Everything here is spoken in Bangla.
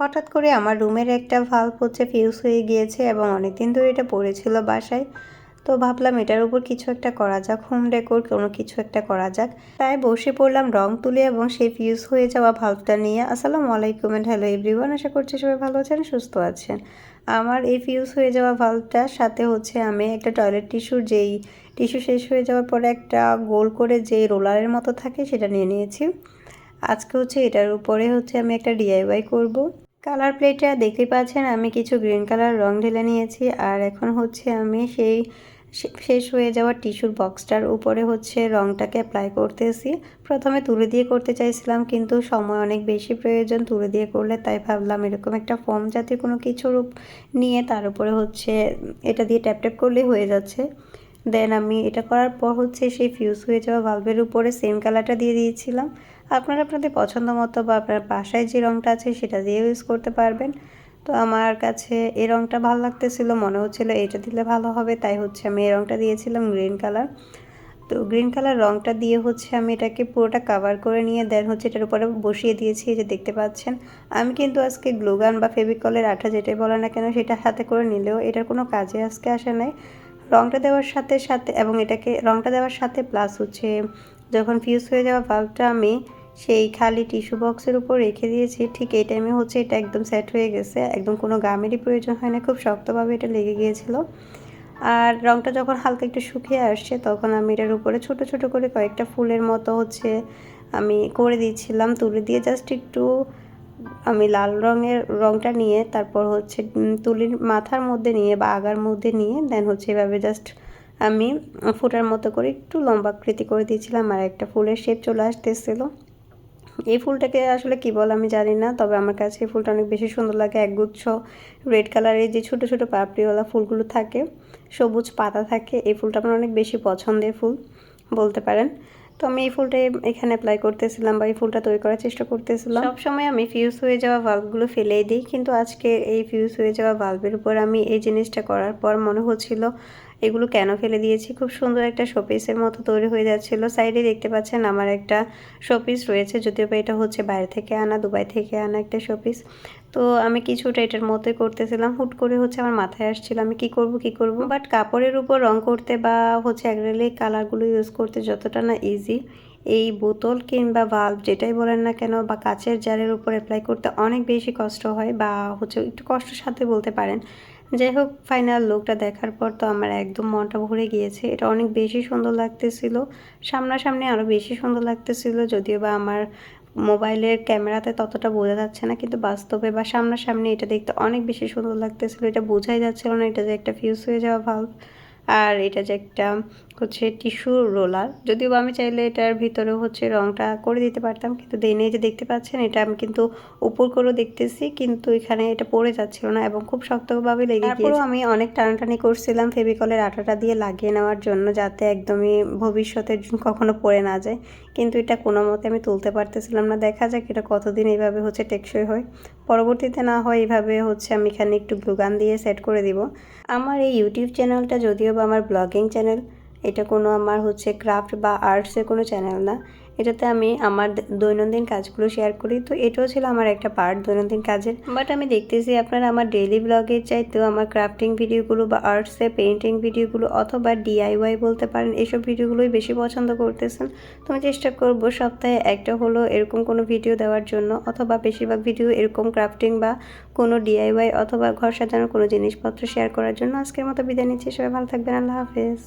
হঠাৎ করে আমার রুমের একটা ভাল্ব হচ্ছে ফিউজ হয়ে গিয়েছে এবং অনেকদিন ধরে এটা পড়েছিল বাসায়। তো ভাবলাম এটার উপর কিছু একটা করা যাক হোম ডেকোর কোনো কিছু একটা করা যাক। তাই বসে পড়লাম রং তুলে এবং সেই ফিউজ হয়ে যাওয়া ভাল্বটা নিয়ে। আসসালামু আলাইকুম অ্যান্ড হ্যালো এভরিওয়ান আশা করছি সবাই ভালো আছেন, সুস্থ আছেন। আমার এই ফিউজ হয়ে যাওয়া ভাল্বটার সাথে হচ্ছে আমি একটা টয়লেট টিস্যুর যেই টিস্যু শেষ হয়ে যাওয়ার পরে একটা গোল করে যেই রোলারের মতো থাকে সেটা নিয়ে নিয়েছি। আজকে হচ্ছে এটার উপরে হচ্ছে আমি একটা ডিআইওয়াই করব। কালার প্লেটটা দেখতে পাচ্ছেন, আমি কিছু গ্রিন কালার রং ঢেলে নিয়েছি। আর এখন হচ্ছে আমি সেই শেষ হয়ে যাওয়া টিস্যুর বক্সটার উপরে হচ্ছে রংটাকে অ্যাপ্লাই করতেছি। প্রথমে তুলে দিয়ে করতে চাইছিলাম, কিন্তু সময় অনেক বেশি প্রয়োজন, তুলে দিয়ে করলে তাই ভাবলাম এরকম একটা ফোম জাতীয় কোনো কিছুর নিয়ে তার উপরে হচ্ছে এটা দিয়ে ট্যাপ ট্যাপ করলেই হয়ে যাচ্ছে। দেন আমি এটা করার পর হচ্ছে সেই ফিউজ হয়ে যাওয়া ভালভের উপরে সেম কালারটা দিয়ে দিয়েছিলাম। আপনারা আপনাদের পছন্দ মতো বা আপনার বাসায় যে রঙটা আছে সেটা দিয়ে ইউজ করতে পারবেন। তো আমার কাছে এই রঙটা ভালো লাগতেছিল, মনে হচ্ছিল এটা দিলে ভালো হবে, তাই হচ্ছে আমি এই রঙটা দিয়েছিলাম গ্রিন কালার তো গ্রিন কালার রঙটা দিয়ে হচ্ছে আমি এটাকে পুরোটা কাভার করে নিয়ে দেন হচ্ছে এটার উপরে বসিয়ে দিয়েছি যে দেখতে পাচ্ছেন। আমি কিন্তু আজকে গ্লুগান বা ফেভিকলের আঠা যেটাই বলে না কেন, সেটা হাতে করে নিলেও এটার কোনো কাজে আজকে আসে নাই। রঙটা দেওয়ার সাথে সাথে এবং এটাকে রঙটা দেওয়ার সাথে প্লাস হচ্ছে যখন ফিউজ হয়ে যাওয়া ভাল্বটা আমি সেই খালি টিস্যু বক্সের উপর রেখে দিয়েছি, ঠিক এই টাইমে হচ্ছে এটা একদম সেট হয়ে গেছে। একদম কোনো গামেরই প্রয়োজন হয় না খুব শক্তভাবে এটা লেগে গিয়েছিল। আর রঙটা যখন হালকা একটু শুকিয়ে আসছে, তখন আমি এটার উপরে ছোট ছোট করে কয়েকটা ফুলের মতো হচ্ছে আমি করে দিয়েছিলাম তুলে দিয়ে জাস্ট একটু আমি লাল রঙের রঙটা নিয়ে, তারপর হচ্ছে তুলির মাথার মধ্যে নিয়ে বা আগার মধ্যে নিয়ে দেন হচ্ছে এভাবে জাস্ট আমি ফুটার মতো করে একটু লম্বা লম্বাকৃতি করে দিয়েছিলাম আর একটা ফুলের শেপ চলে আসতেছিল। এই ফুলটাকে আসলে কি বল আমি জানি না, তবে আমার কাছে এই ফুলটা অনেক বেশি সুন্দর লাগে। একগুচ্ছ রেড কালারের যে ছোটো ছোটো পাপড়িওয়ালা ফুলগুলো থাকে, সবুজ পাতা থাকে, এই ফুলটা আমার অনেক বেশি পছন্দের ফুল বলতে পারেন। তো আমি এই ফুলটা এখানে অ্যাপ্লাই করতেছিলাম বা এই ফুলটা তৈরি করার চেষ্টা করতেছিলাম। সবসময় আমি ফিউজ হয়ে যাওয়া বাল্বগুলো ফেলেই দিই, কিন্তু আজকে এই ফিউজ হয়ে যাওয়া বাল্বের উপর আমি এই জিনিসটা করার পর মনে হচ্ছিল এগুলো কেন ফেলে দিয়েছি? খুব সুন্দর একটা শোপিসের মতো তৈরি হয়ে যাচ্ছিল। সাইডে দেখতে পাচ্ছেন আমার একটা শোপিস রয়েছে, যদিও বা এটা হচ্ছে বাইরে থেকে আনা, দুবাই থেকে আনা একটা শোপিস। তো আমি কিছুটা এটার মতোই করতেছিলাম, হুট করে হচ্ছে আমার মাথায় আসছিল আমি কি করব কি করব। বাট কাপড়ের উপর রং করতে বা হচ্ছে অ্যাক্রেলিক কালারগুলো ইউজ করতে যতটা না ইজি এই বোতল কিংবা ভাল্ব যেটাই বলেন না কেন বা কাচের জারের উপর অ্যাপ্লাই করতে অনেক বেশি কষ্ট হয় বা হচ্ছে একটু কষ্টের সাথে বলতে পারেন। যাই হোক ফাইনাল লুকটা দেখার পর তো আমার একদম মনটা ভরে গিয়েছে। এটা অনেক বেশি সুন্দর লাগতেছিল, সামনাসামনি আরও বেশি সুন্দর লাগতেছিল, যদিও বা আমার মোবাইলের ক্যামেরাতে ততটা বোঝা যাচ্ছে না, কিন্তু বাস্তবে বা সামনাসামনি এটা দেখতে অনেক বেশি সুন্দর লাগতেছিল। এটা বোঝাই যাচ্ছিল না, এটা যে একটা ফিউজ হয়ে যাওয়া ভাল্ব আর এটা যে একটা হচ্ছে টিস্যু রোলার যদিও আমি চাইলে এটার ভিতরেও হচ্ছে রংটা করে দিতে পারতাম, কিন্তু দেনে যে দেখতে পাচ্ছেন, এটা আমি কিন্তু উপর করেও দেখতেছি, কিন্তু এখানে এটা পড়ে যাচ্ছিল না এবং খুব শক্তভাবে লেগে গিয়েছে। আমি অনেক টানাটানি করছিলাম, ফেভিকলের আঠাটা দিয়ে লাগিয়ে নেওয়ার জন্য, যাতে একদমই ভবিষ্যতে কখনো পড়ে না যায়, কিন্তু এটা কোনো মতে আমি তুলতে পারতেছিলাম না। দেখা যাক এটা কতদিন এইভাবে হচ্ছে টেকসই হয়। পরবর্তীতে না হয় এইভাবে হচ্ছে আমি এখানে একটু গ্লুগান দিয়ে সেট করে দিব। আমার এই ইউটিউব চ্যানেলটা যদিও আমার ব্লগিং চ্যানেল এটা কোনো আমার হচ্ছে ক্রাফট বা আর্টসের কোনো চ্যানেল না। এটাতে আমি আমার দৈনন্দিন কাজগুলো শেয়ার করি। তো এটাও ছিল আমার একটা পার্ট দৈনন্দিন কাজের। বাট আমি দেখতেছি আপনারা আমার ডেইলি ব্লগের চাইতেও আমার ক্রাফটিং ভিডিওগুলো বা আর্টসে পেন্টিং ভিডিওগুলো অথবা ডিআইওয়াই বলতে পারেন, এসব ভিডিওগুলোই বেশি পছন্দ করতেছেন। তো আমি চেষ্টা করব সপ্তাহে একটা হলো এরকম কোনো ভিডিও দেওয়ার জন্য, অথবা বেশিরভাগ ভিডিও এরকম ক্রাফটিং বা কোনো ডিআইওয়াই অথবা ঘর সাজানোর কোনো জিনিসপত্র শেয়ার করার জন্য। আজকের মতো বিদায় নিচ্ছি, সবাই ভালো থাকবেন, আল্লাহ হাফেজ।